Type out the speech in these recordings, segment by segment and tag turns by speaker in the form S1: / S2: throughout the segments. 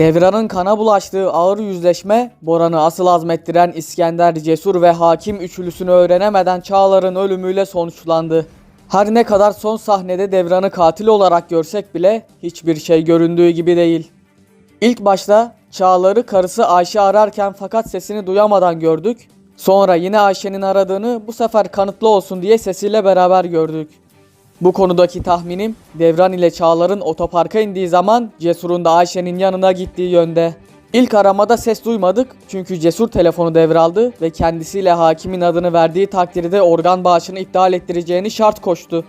S1: Devran'ın kana bulaştığı ağır yüzleşme, Boran'ı asıl azmettiren İskender, Cesur ve Hakim üçlüsünü öğrenemeden Çağlar'ın ölümüyle sonuçlandı. Her ne kadar son sahnede Devran'ı katil olarak görsek bile hiçbir şey göründüğü gibi değil. İlk başta Çağlar'ı karısı Ayşe ararken fakat sesini duyamadan gördük. Sonra yine Ayşe'nin aradığını bu sefer kanıtlı olsun diye sesiyle beraber gördük. Bu konudaki tahminim Devran ile Çağlar'ın otoparka indiği zaman Cesur'un da Ayşe'nin yanına gittiği yönde. İlk aramada ses duymadık çünkü Cesur telefonu devraldı ve kendisiyle hakimin adını verdiği takdirde organ bağışını iptal ettireceğini şart koştu.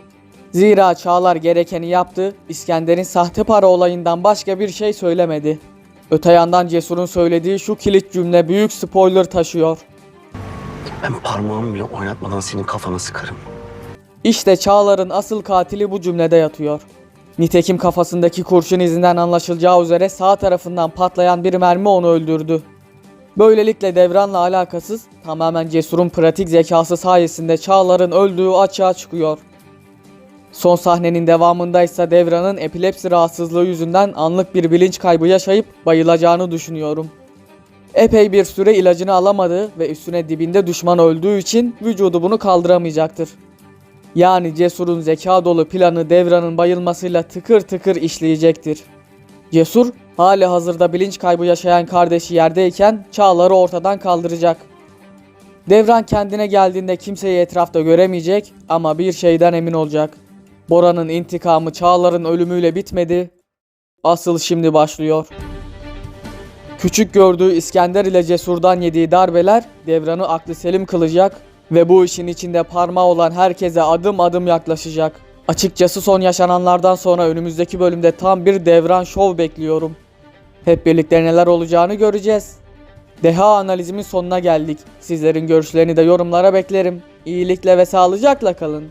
S1: Zira Çağlar gerekeni yaptı, İskender'in sahte para olayından başka bir şey söylemedi. Öte yandan Cesur'un söylediği şu kilit cümle büyük spoiler taşıyor.
S2: Ben parmağımı bile oynatmadan senin kafana sıkarım.
S1: İşte Çağlar'ın asıl katili bu cümlede yatıyor. Nitekim kafasındaki kurşun izinden anlaşılacağı üzere sağ tarafından patlayan bir mermi onu öldürdü. Böylelikle Devran'la alakasız tamamen Cesur'un pratik zekası sayesinde Çağlar'ın öldüğü açığa çıkıyor. Son sahnenin devamında ise Devran'ın epilepsi rahatsızlığı yüzünden anlık bir bilinç kaybı yaşayıp bayılacağını düşünüyorum. Epey bir süre ilacını alamadı ve üstüne dibinde düşman öldüğü için vücudu bunu kaldıramayacaktır. Yani Cesur'un zeka dolu planı Devran'ın bayılmasıyla tıkır tıkır işleyecektir. Cesur, hali hazırda bilinç kaybı yaşayan kardeşi yerdeyken Çağlar'ı ortadan kaldıracak. Devran kendine geldiğinde kimseyi etrafta göremeyecek ama bir şeyden emin olacak. Bora'nın intikamı Çağlar'ın ölümüyle bitmedi. Asıl şimdi başlıyor. Küçük gördüğü İskender ile Cesur'dan yediği darbeler Devran'ı aklı selim kılacak ve bu işin içinde parmağı olan herkese adım adım yaklaşacak. Açıkçası son yaşananlardan sonra önümüzdeki bölümde tam bir Devran şov bekliyorum. Hep birlikte neler olacağını göreceğiz. Deha analizimin sonuna geldik. Sizlerin görüşlerini de yorumlara beklerim. İyilikle ve sağlıcakla kalın.